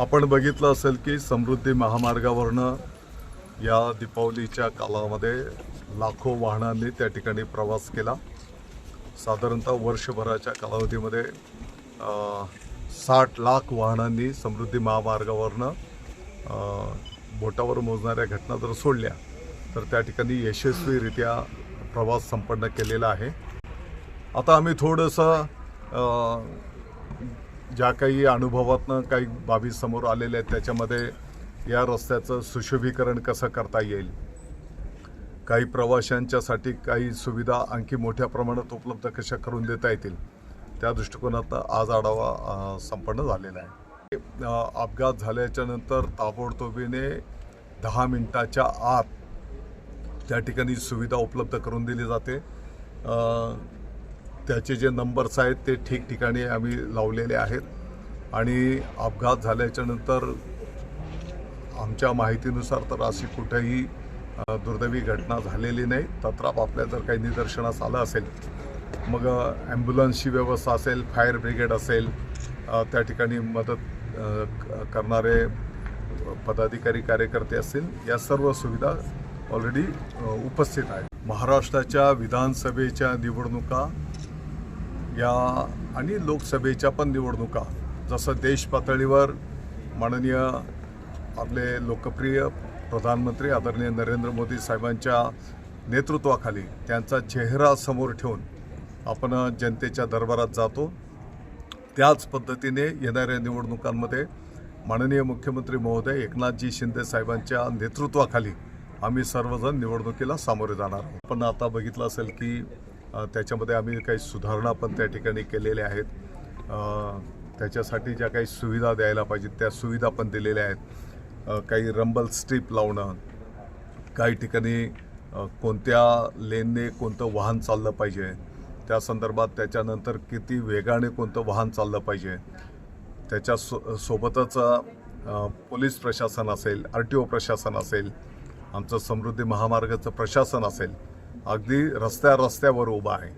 आपण बघितलं असेल की समृद्धी महामार्गावरनं या दीपावलीच्या कालामध्ये लाखो वाहनांनी त्या ठिकाणी प्रवास केला. साधारणतः वर्षभराच्या कालावधीमध्ये साठ लाख वाहनांनी समृद्धी महामार्गावरनं बोटावर मोजणाऱ्या घटना जर सोडल्या तर त्या ठिकाणी यशस्वीरित्या प्रवास संपन्न केलेला आहे. आता आम्ही थोडंसं ज्या काही अनुभवातनं काही बाबी समोर आलेल्या आहेत त्याच्यामध्ये या रस्त्याचं सुशोभीकरण कसं करता येईल? काही प्रवाशांच्यासाठी काही सुविधा आणखी मोठ्या प्रमाणात उपलब्ध कशा करून देता येतील? त्या दृष्टिकोनात आज आढावा संपन्न झालेला आहे. अपघात झाल्याच्यानंतर ताबडतोबीने दहा मिनटाच्या आत त्या ठिकाणी सुविधा उपलब्ध करून दिली जाते. त्याचे जे नंबर्स आहेत ते ठिकठिकाणी आम्ही लावलेले आहेत. आणि अपघात झाल्याच्यानंतर आमच्या माहितीनुसार तर अशी कुठेही दुर्दैवी घटना झालेली नाही. तत्राप आपल्या जर काही निदर्शनास आलं असेल मग ॲम्ब्युलन्सची व्यवस्था असेल फायर ब्रिगेड असेल त्या ठिकाणी मदत क- करणारे पदाधिकारी कार्यकर्ते असतील या सर्व सुविधा ऑलरेडी उपस्थित आहेत. महाराष्ट्राच्या विधानसभेच्या निवडणुका या आणि लोकसभेच्या पण निवडणुका जसं देश पातळीवर माननीय आपले लोकप्रिय प्रधानमंत्री आदरणीय नरेंद्र मोदी साहेबांच्या नेतृत्वाखाली त्यांचा चेहरा समोर ठेवून आपण जनतेच्या दरबारात जातो. त्याच पद्धतीने येणाऱ्या निवडणुकांमध्ये माननीय मुख्यमंत्री महोदय एकनाथजी शिंदे साहेबांच्या नेतृत्वाखाली आम्ही सर्वजण निवडणुकीला सामोरे जाणार पण आता बघितलं असेल की त्याच्यामध्ये आम्ही काही सुधारणा पण त्या ठिकाणी केलेल्या आहेत. त्याच्यासाठी ज्या काही सुविधा द्यायला पाहिजेत त्या सुविधा पण दिलेल्या आहेत. काही रंबल स्ट्रीप लावणं काही ठिकाणी कोणत्या लेनने कोणतं वाहन चाललं पाहिजे त्या संदर्भात त्याच्यानंतर किती वेगाने कोणतं वाहन चाललं पाहिजे त्याच्या सो सोबतच पोलीस प्रशासन असेल आर टी ओ प्रशासन असेल आमचं समृद्धी महामार्गाचं प्रशासन असेल अगदी रस्त्या रस्त्यावर उभा आहे.